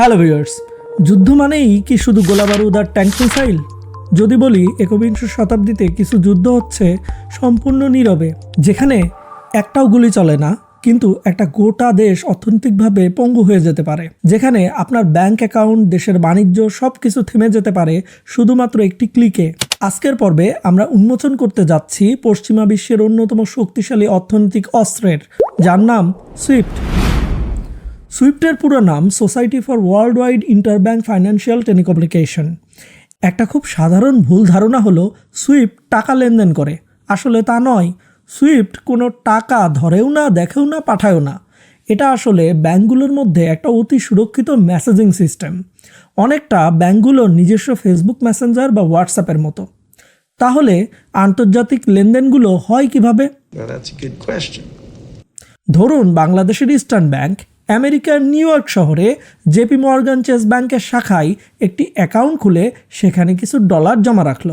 Hello viewers, যুদ্ধ মানেই কি শুধু গোলাবারুদ আর ট্যাঙ্ক মিসাইল? যদি বলি একবিংশ শতাব্দীতে কিছু যুদ্ধ হচ্ছে সম্পূর্ণ নীরবে, যেখানে একটাও গুলি চলে না, কিন্তু একটা গোটা দেশ অর্থনৈতিকভাবে পঙ্গু হয়ে যেতে পারে, যেখানে আপনার ব্যাংক অ্যাকাউন্ট, দেশের বাণিজ্য সব কিছু থেমে যেতে পারে শুধুমাত্র একটি ক্লিকে। আজকের পর্বে আমরা উন্মোচন করতে যাচ্ছি পশ্চিমা বিশ্বের অন্যতম শক্তিশালী অর্থনৈতিক অস্ত্রের, যার নাম সুইফট। সুইফটের পুরো নাম society for world wide interbank financial telecommunication একটা খুব সাধারণ ভুল ধারণা হলো সুইফট টাকা লেনদেন করে। আসলে তা নয়। সুইফট কোনো টাকা ধরেও না দেখেও না পাঠায়ও না। এটা আসলে ব্যাঙ্কগুলোর মধ্যে একটা অতি সুরক্ষিত মেসেজিং সিস্টেম অনেকটা ব্যাঙ্কগুলোর নিজস্ব ফেসবুক মেসেঞ্জার বা হোয়াটসঅ্যাপের মতো। তাহলে আন্তর্জাতিক লেনদেনগুলো হয় কীভাবে. ধরুন বাংলাদেশের ইস্টার্ন ব্যাংক আমেরিকার নিউ ইয়র্ক শহরে জেপি মর্গান চেস ব্যাংকের শাখায় একটি অ্যাকাউন্ট খুলে সেখানে কিছু ডলার জমা রাখল।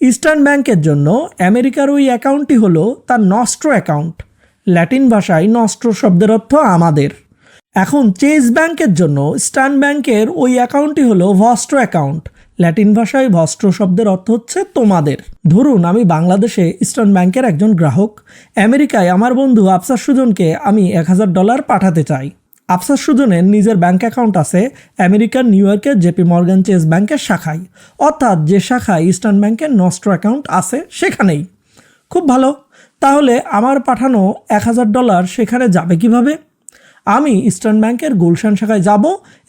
ইস্টার্ন ব্যাংকের জন্য আমেরিকার ওই অ্যাকাউন্টটি হলো তার নস্ট্রো অ্যাকাউন্ট। ল্যাটিন ভাষায় নস্ট্রো শব্দের অর্থ আমাদের। এখন চেস ব্যাংকের জন্য ইস্টার্ন ব্যাংকের ওই অ্যাকাউন্টটি হলো ভস্ট্রো অ্যাকাউন্ট। ল্যাটিন ভাষায় ভস্ট্রো শব্দের অর্থ হচ্ছে তোমাদের। ধরুন, আমি বাংলাদেশে ইস্টার্ন ব্যাংকের একজন গ্রাহক। আমেরিকায় আমার বন্ধু আফসার সুজনকে আমি এক হাজার ডলার পাঠাতে চাই। আফসার সুজনের নিজের ব্যাঙ্ক অ্যাকাউন্ট আছে আমেরিকার নিউ ইয়র্কের জেপি মর্গান চেস ব্যাংকের শাখায়। অর্থাৎ যে শাখায় ইস্টার্ন ব্যাংকের নস্ট্রো অ্যাকাউন্ট আছে সেখানেই। খুব ভালো। তাহলে আমার পাঠানো এক হাজার ডলার সেখানে যাবে কীভাবে? আমি ইস্টার্ন ব্যাংকের গুলশান শাখায় যাব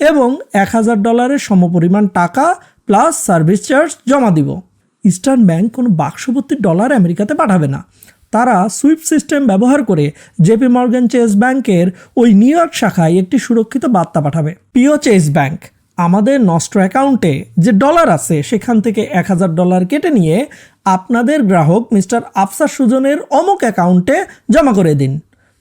এবং এক হাজার ডলারের সমপরিমাণ টাকা প্লাস সার্ভিস চার্জ জমা দিব। ইস্টার্ন ব্যাংক কোনো বাক্সভর্তি ডলার আমেরিকাতে পাঠাবে না। তারা সুইফট সিস্টেম ব্যবহার করে জেপি মর্গান চেস ব্যাংকের ওই নিউ ইয়র্ক শাখায় একটি সুরক্ষিত বার্তা পাঠাবে। পিও চেস ব্যাংক, আমাদের নষ্ট অ্যাকাউন্টে যে ডলার আছে, সেখান থেকে এক হাজার ডলার কেটে নিয়ে আপনাদের গ্রাহক মিস্টার আফসার সুজনের অমুক অ্যাকাউন্টে জমা করে দিন।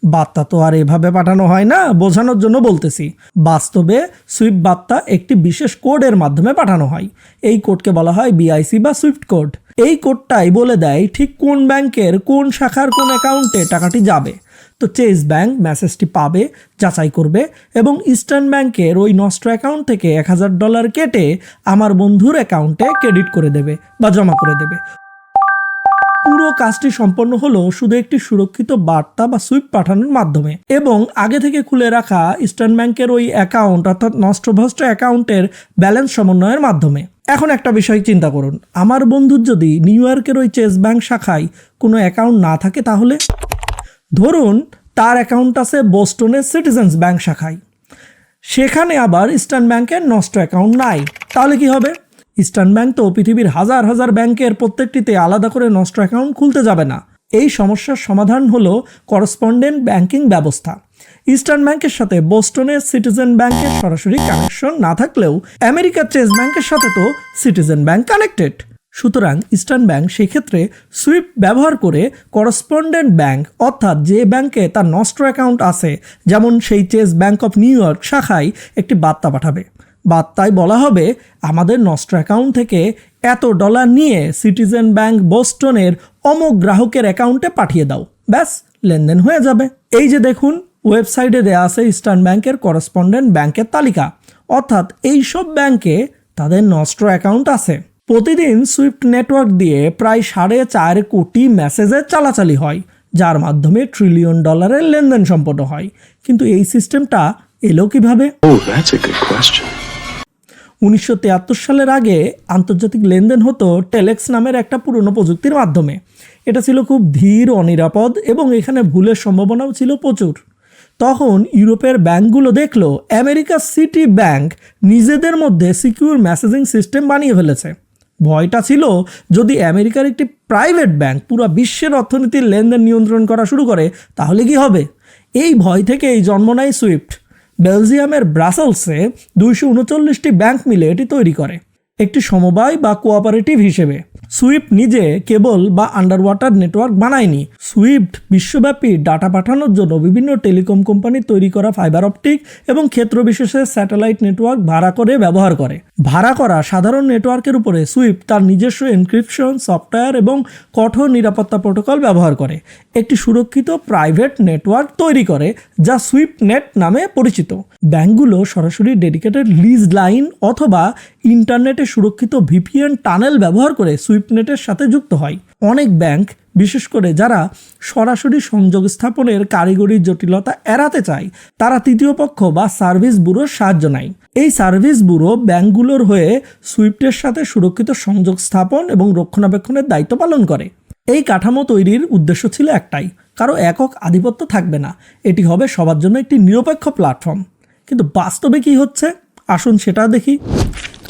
বার্তা তো আর এভাবে পাঠানো হয় না, বোঝানোর জন্য বলতেছি। বাস্তবে সুইফট বার্তা একটি বিশেষ কোডের মাধ্যমে পাঠানো হয়। এই কোডকে বলা হয় বিআইসি বা সুইফট কোড। এই কোডটাই বলে দেয় ঠিক কোন ব্যাংকের কোন শাখার কোন অ্যাকাউন্টে টাকাটি যাবে। তো চেস ব্যাংক মেসেজটি পাবে, যাচাই করবে এবং ইস্টার্ন ব্যাংকের ওই নষ্ট অ্যাকাউন্ট থেকে এক হাজার ডলার কেটে আমার বন্ধুর অ্যাকাউন্টে ক্রেডিট করে দেবে বা জমা করে দেবে। পুরো কাজটি সম্পন্ন হলো শুধু একটি সুরক্ষিত বার্তা বা সুইপ পাঠানোর মাধ্যমে। এবং আগে থেকে খুলে রাখা ইস্টার্ন ব্যাংকের ওই অ্যাকাউন্ট অর্থাৎ নষ্টভ্রষ্ট অ্যাকাউন্টের ব্যালেন্স সমন্বয়ের মাধ্যমে। এখন একটা বিষয় চিন্তা করুন। আমার বন্ধুর যদি নিউ ইয়র্কের ওই চেস ব্যাংক শাখায় কোনো অ্যাকাউন্ট না থাকে তাহলে? ধরুন তার অ্যাকাউন্ট আছে বোস্টনের সিটিজেন্স ব্যাংক শাখায়। সেখানে আবার ইস্টার্ন ব্যাংকের নষ্ট অ্যাকাউন্ট নাই। তাহলে কি হবে? ইস্টার্ন ব্যাংক তো পৃথিবীর হাজার হাজার ব্যাংকের প্রত্যেকটিতে আলাদা করে নষ্ট অ্যাকাউন্ট খুলতে যাবে না। এই সমস্যার সমাধান হলো করসপন্ডেন্ট ব্যাংকিং ব্যবস্থা। ইস্টার্ন ব্যাংকের সাথে বোস্টনের সিটিজেন ব্যাংকের সরাসরি কানেকশন না থাকলেও আমেরিকার চেস ব্যাংকের সাথে তো সিটিজেন ব্যাংক কানেক্টেড। সুতরাং ইস্টার্ন ব্যাংক সেক্ষেত্রে সুইপ ব্যবহার করে করসপন্ডেন্ট ব্যাংক অর্থাৎ যে ব্যাংকে তার নষ্ট অ্যাকাউন্ট আছে, যেমন সেই Chase bank of New York শাখায় একটি বার্তা পাঠাবে। বার্তায় বলা হবে আমাদের নষ্ট অ্যাকাউন্ট থেকে এত ডলার নিয়ে সিটিজেন ব্যাংক বোস্টনের অমুক গ্রাহকের অ্যাকাউন্টে পাঠিয়ে দাও। ব্যাস, লেনদেন হয়ে যাবে। এই যে দেখুন, ওয়েবসাইটে দেওয়া আছে ইস্টার্ন ব্যাংকের করসপন্ডেন্ট ব্যাংকের তালিকা। অর্থাৎ এই সব ব্যাংকে তাদের নষ্ট অ্যাকাউন্ট আছে। প্রতিদিন সুইফট নেটওয়ার্ক দিয়ে প্রায় সাড়ে চার কোটি মেসেজের চালাচালি হয়, যার মাধ্যমে ট্রিলিয়ন ডলারের লেনদেন সম্পন্ন হয়। কিন্তু এই সিস্টেমটা এলো কীভাবে? উনিশশো তিয়াত্তর সালের আগে আন্তর্জাতিক লেনদেন হতো টেলেক্স নামের একটা পুরনো প্রযুক্তির মাধ্যমে। এটা ছিল খুব ধীর, অনিরাপদ এবং এখানে ভুলের সম্ভাবনাও ছিল প্রচুর। তখন ইউরোপের ব্যাংকগুলো দেখল আমেরিকার সিটি ব্যাংক নিজেদের মধ্যে সিকিউর মেসেজিং সিস্টেম বানিয়ে ফেলেছে। ভয়টা ছিল যদি আমেরিকার একটি প্রাইভেট ব্যাংক পুরো বিশ্বের অর্থনীতির লেনদেন নিয়ন্ত্রণ করা শুরু করে, তাহলে কি হবে? এই ভয় থেকেই জন্ম নেয় সুইফট। বেলজিয়ামের ব্রাসেলসে দুইশো উনচল্লিশটি ব্যাংক মিলে এটি তৈরি করে। একটি সমবায় বা কোঅপারেটিভ হিসেবে। সুইফট নিজে কেবল বা আন্ডার ওয়াটার নেটওয়ার্ক বানায়নি। সুইফট বিশ্বব্যাপী ডাটা পাঠানোর জন্য বিভিন্ন টেলিকম কোম্পানি তৈরি করা ফাইবার অপটিক এবং ক্ষেত্র বিশেষে স্যাটেলাইট নেটওয়ার্ক ভাড়া করে ব্যবহার করে। ভাড়া করা সাধারণ নেটওয়ার্কের উপরে সুইফট তার নিজস্ব এনক্রিপশন সফটওয়্যার এবং কঠোর নিরাপত্তা প্রোটোকল ব্যবহার করে। একটি সুরক্ষিত প্রাইভেট নেটওয়ার্ক তৈরি করে, যা সুইফট নেট নামে পরিচিত। ব্যাংকগুলো সরাসরি ডেডিকেটেড লিজ লাইন অথবা ইন্টারনেটে সুরক্ষিত ভিপিএন টানেল ব্যবহার করে সুইফট সুইপনেটের সাথে যুক্ত হয়। অনেক ব্যাংক বিশেষ করে যারা সরাসরি সংযোগ স্থাপনের কারিগরি জটিলতা এড়াতে চায়, তারা তৃতীয় পক্ষ বা সার্ভিস ব্যুরোর সাহায্য নেয়। এই সার্ভিস ব্যুরো ব্যাংকগুলোর হয়ে সুইফটের সাথে সুরক্ষিত সংযোগ স্থাপন এবং রক্ষণাবেক্ষণের দায়িত্ব পালন করে। এই কাঠামো তৈরির উদ্দেশ্য ছিল একটাই, কারও একক আধিপত্য থাকবে না। এটি হবে সবার জন্য একটি নিরপেক্ষ প্ল্যাটফর্ম কিন্তু বাস্তবে কি হচ্ছে? আসুন সেটা দেখি।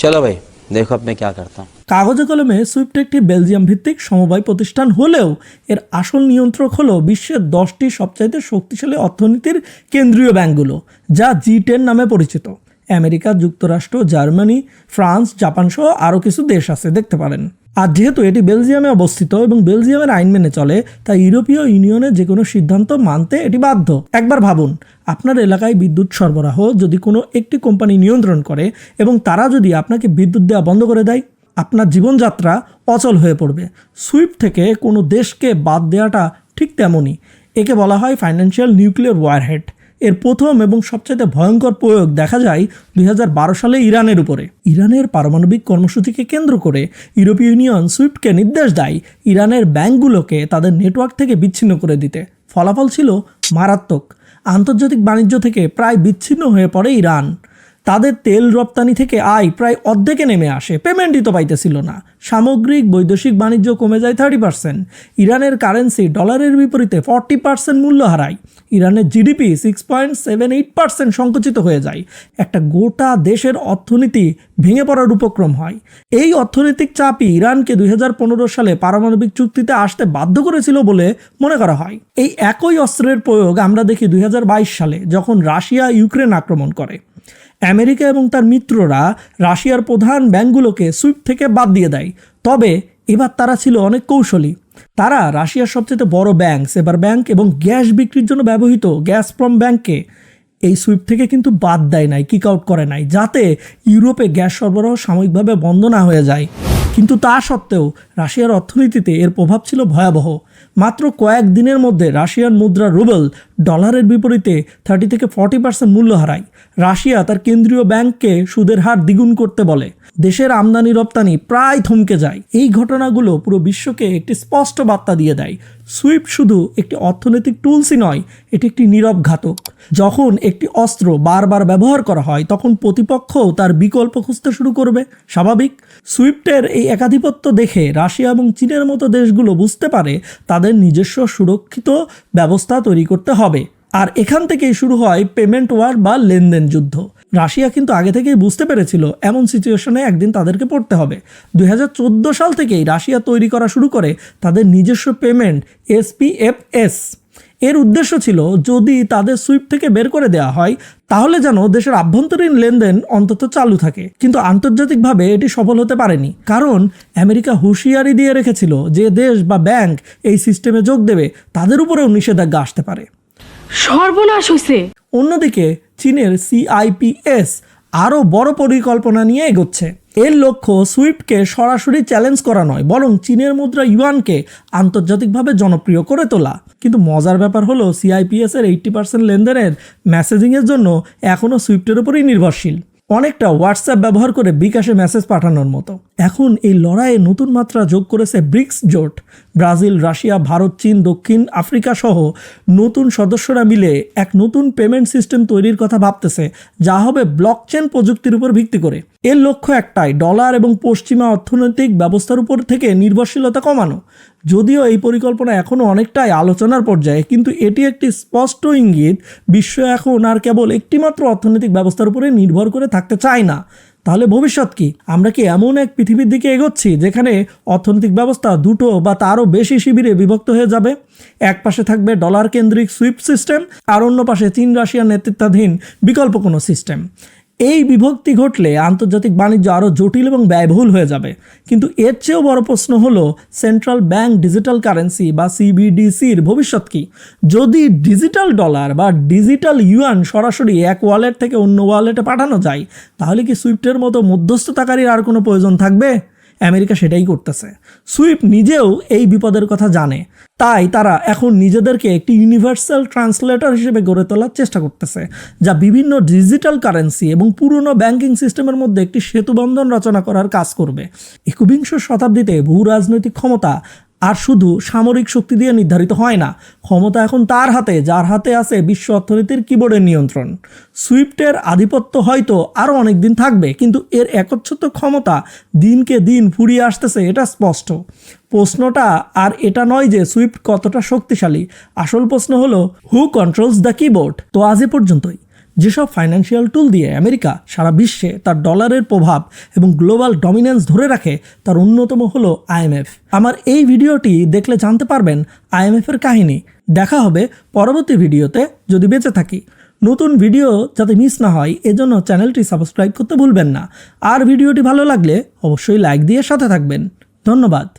চলো ভাই। देखो अब मैं क्या करता हूँ কাগজে কলমে সুইফট একটি বেলজিয়াম ভিত্তিক সমবায় প্রতিষ্ঠান হলেও এর আসল নিয়ন্ত্রক হলো বিশ্বের দশটি সবচাইতে শক্তিশালী অর্থনীতির কেন্দ্রীয় ব্যাংকগুলো যা জি টেন নামে পরিচিত আমেরিকা যুক্তরাষ্ট্র জার্মানি ফ্রান্স জাপান সহ আরও কিছু দেশ আছে দেখতে পারেন আর যেহেতু এটি বেলজিয়ামে অবস্থিত এবং বেলজিয়ামের আইন মেনে চলে, তাই ইউরোপীয় ইউনিয়নের যে কোনো সিদ্ধান্ত মানতে এটি বাধ্য। একবার ভাবুন, আপনার এলাকায় বিদ্যুৎ সরবরাহ যদি কোনো একটি কোম্পানি নিয়ন্ত্রণ করে এবং তারা যদি আপনাকে বিদ্যুৎ দেওয়া বন্ধ করে দেয়, আপনার জীবনযাত্রা অচল হয়ে পড়বে। সুইপ থেকে কোনো দেশকে বাদ দেওয়াটা ঠিক তেমনই। একে বলা হয় ফাইন্যান্সিয়াল নিউক্লিয়ার ওয়ারহেড। এর প্রথম এবং সবচেয়ে ভয়ঙ্কর প্রয়োগ দেখা যায় দুই হাজার বারো সালে ইরানের উপরে। ইরানের পারমাণবিক কর্মসূচিকে কেন্দ্র করে ইউরোপীয় ইউনিয়ন সুইফটকে নির্দেশ দেয় ইরানের ব্যাংকগুলোকে তাদের নেটওয়ার্ক থেকে বিচ্ছিন্ন করে দিতে। ফলাফল ছিল মারাত্মক। আন্তর্জাতিক বাণিজ্য থেকে প্রায় বিচ্ছিন্ন হয়ে পড়ে ইরান। তাদের তেল রপ্তানি থেকে আয় প্রায় অর্ধেকে নেমে আসে। পেমেন্টই তো পাইতেছিল না। সামগ্রিক, বৈদেশিক বাণিজ্য কমে যায় থার্টি পার্সেন্ট ইরানের কারেন্সি ডলারের বিপরীতে ফর্টি পার্সেন্ট মূল্য হারায়। ইরানের GDP six point seven eight percent সংকুচিত হয়ে যায়। একটা গোটা দেশের অর্থনীতি ভেঙে পড়ার উপক্রম হয়। এই অর্থনৈতিক চাপই ইরানকে দুই হাজার পনেরো সালে পারমাণবিক চুক্তিতে আসতে বাধ্য করেছিল বলে মনে করা হয়। এই একই অস্ত্রের প্রয়োগ আমরা দেখি দুই হাজার বাইশ সালে, যখন রাশিয়া ইউক্রেন আক্রমণ করে। আমেরিকা এবং তার মিত্ররা রাশিয়ার প্রধান ব্যাংকগুলোকে সুইফট থেকে বাদ দিয়ে দেয়। তবে এবার তারা ছিল অনেক কৌশলী। তারা রাশিয়ার সবচেয়ে বড় ব্যাংক, সেবার ব্যাংক এবং গ্যাস বিক্রির জন্য ব্যবহৃত গ্যাস ফ্রম ব্যাংককে এই সুইফট থেকে কিন্তু বাদ দেয় নাই, কিক আউট করে নাই, যাতে ইউরোপে গ্যাস সরবরাহ সাময়িকভাবে বন্ধ না হয়ে যায়। কিন্তু তা সত্ত্বেও রাশিয়ার অর্থনীতিতে এর প্রভাব ছিল ভয়াবহ। মাত্র কয়েক দিনের মধ্যে রাশিয়ান মুদ্রা রুবেল ডলারের বিপরীতে থার্টি থেকে ফর্টি পার্সেন্ট মূল্য হারায়। রাশিয়া তার কেন্দ্রীয় ব্যাংককে সুদের হার দ্বিগুণ করতে বলে। দেশের আমদানি রপ্তানি প্রায় থমকে যায়। এই ঘটনাগুলো পুরো বিশ্বকে একটি স্পষ্ট বার্তা দিয়ে দেয়। সুইফট শুধু একটি অর্থনৈতিক টুলসই নয়, এটি একটি নীরব ঘাতক। যখন একটি অস্ত্র বারবার ব্যবহার করা হয়, তখন প্রতিপক্ষও তার বিকল্প খুঁজতে শুরু করবে। স্বাভাবিক। সুইফটের এই একাধিপত্য দেখে রাশিয়া এবং চীনের মতো দেশগুলো বুঝতে পারে তাদের নিজস্ব সুরক্ষিত ব্যবস্থা তৈরি করতে হবে। আর এখান থেকেই শুরু হয় পেমেন্ট ওয়ার বা লেনদেন যুদ্ধ। রাশিয়া কিন্তু আগে থেকেই বুঝতে পেরেছিল এমন সিচুয়েশনে একদিন তাদেরকে পড়তে হবে। দুই হাজার চোদ্দ সাল থেকেই রাশিয়া তৈরি করা শুরু করে তাদের নিজস্ব পেমেন্ট এসপিএফএস এর উদ্দেশ্য ছিল যদি তাদের সুইপ থেকে বের করে দেওয়া হয় তাহলে যেন দেশের আভ্যন্তরীণ লেনদেন অন্তত চালু থাকে। কিন্তু আন্তর্জাতিকভাবে এটি সফল হতে পারেনি। কারণ আমেরিকা হুঁশিয়ারি দিয়ে রেখেছিল যে দেশ বা ব্যাংক এই সিস্টেমে যোগ দেবে তাদের উপরেও নিষেধাজ্ঞা আসতে পারে। সর্বনাশ হয়েছে অন্যদিকে চীনের সিআইপিএস আরও বড় পরিকল্পনা নিয়ে এগোচ্ছে। এর লক্ষ্য সুইফটকে সরাসরি চ্যালেঞ্জ করা নয় বরং চীনের মুদ্রা ইউয়ানকে আন্তর্জাতিকভাবে জনপ্রিয় করে তোলা। কিন্তু মজার ব্যাপার হলো সিআইপিএস এর এইট্টি পার্সেন্ট লেনদেনের মেসেজিংয়ের জন্য এখনও সুইফটের উপরেই নির্ভরশীল। অনেকটা হোয়াটসঅ্যাপ ব্যবহার করে বিকাশে মেসেজ পাঠানোর মতো। এখন এই লড়াইয়ে নতুন মাত্রা যোগ করেছে ব্রিক্স জোট। ব্রাজিল, রাশিয়া, ভারত, চীন, দক্ষিণ আফ্রিকা সহ নতুন সদস্যরা মিলে এক নতুন পেমেন্ট সিস্টেম তৈরির কথা ভাবতেছে, যা হবে ব্লকচেন প্রযুক্তির উপর ভিত্তি করে। এর লক্ষ্য একটাই ডলার এবং পশ্চিমা অর্থনৈতিক ব্যবস্থার উপর থেকে নির্ভরশীলতা কমানো। যদিও এই পরিকল্পনা এখনও অনেকটাই আলোচনার পর্যায়ে, কিন্তু এটি একটি স্পষ্ট ইঙ্গিত, বিশ্ব এখন আর কেবল একটিমাত্র অর্থনৈতিক ব্যবস্থার উপরে নির্ভর করে থাকতে চায় না। তাহলে ভবিষ্যৎ কি? আমরা কি এমন এক পৃথিবীর দিকে এগোচ্ছি, যেখানে অর্থনৈতিক ব্যবস্থা দুটো বা তারও বেশি শিবিরে বিভক্ত হয়ে যাবে? এক পাশে থাকবে ডলার কেন্দ্রিক সুইপ সিস্টেম, আর অন্য পাশে চীন রাশিয়ার নেতৃত্বাধীন বিকল্প কোনো সিস্টেম। এই বিভক্তি ঘটলে আন্তর্জাতিক বাণিজ্য আরও জটিল এবং ব্যয়বহুল হয়ে যাবে। কিন্তু এর চেয়েও বড় প্রশ্ন হল, সেন্ট্রাল ব্যাংক ডিজিটাল কারেন্সি বা সিবিডিসির ভবিষ্যৎ কি? যদি ডিজিটাল ডলার বা ডিজিটাল ইউয়ান সরাসরি এক ওয়ালেট থেকে অন্য ওয়ালেটে পাঠানো যায়, তাহলে কি সুইফটের মতো মধ্যস্থতাকারীর আর কোনো প্রয়োজন থাকবে? আমেরিকা সেটাই করতেছে। সুইপ নিজেও এই বিপদের কথা জানে। তাই তারা এখন নিজেদেরকে একটি ইউনিভার্সাল ট্রান্সলেটর হিসেবে গড়ে তোলার চেষ্টা করতেছে, যা বিভিন্ন ডিজিটাল কারেন্সি এবং পুরনো ব্যাংকিং সিস্টেমের মধ্যে একটি সেতুবন্ধন রচনা করার কাজ করবে। একবিংশ শতাব্দীতে ভূ রাজনৈতিক ক্ষমতা আর শুধু সামরিক শক্তি দিয়ে নির্ধারিত হয় না, ক্ষমতা এখন তার হাতে, যার হাতে আছে বিশ্ব অর্থনীতির কিবোর্ডের নিয়ন্ত্রণ। সুইফটের আধিপত্য হয়তো আরও অনেক দিন থাকবে, কিন্তু এর একচ্ছত্র ক্ষমতা দিনকে দিন ফুরিয়ে আসতেছে, এটা স্পষ্ট। প্রশ্নটা আর এটা নয় যে সুইফট কতটা শক্তিশালী। আসল প্রশ্ন হলো হু কন্ট্রোলস দ্য কিবোর্ড তো আজ এ পর্যন্তই। যেসব ফাইন্যান্সিয়াল টুল দিয়ে আমেরিকা সারা বিশ্বে তার ডলারের প্রভাব এবং গ্লোবাল ডমিনেন্স ধরে রাখে, তার অন্যতম হলো আইএমএফ আমার এই ভিডিওটি দেখলে জানতে পারবেন আইএমএফের কাহিনী। দেখা হবে পরবর্তী ভিডিওতে, যদি বেঁচে থাকি। নতুন ভিডিও যাতে মিস না হয়, এজন্য চ্যানেলটি সাবস্ক্রাইব করতে ভুলবেন না। আর ভিডিওটি ভালো লাগলে অবশ্যই লাইক দিয়ে সাথে থাকবেন। ধন্যবাদ।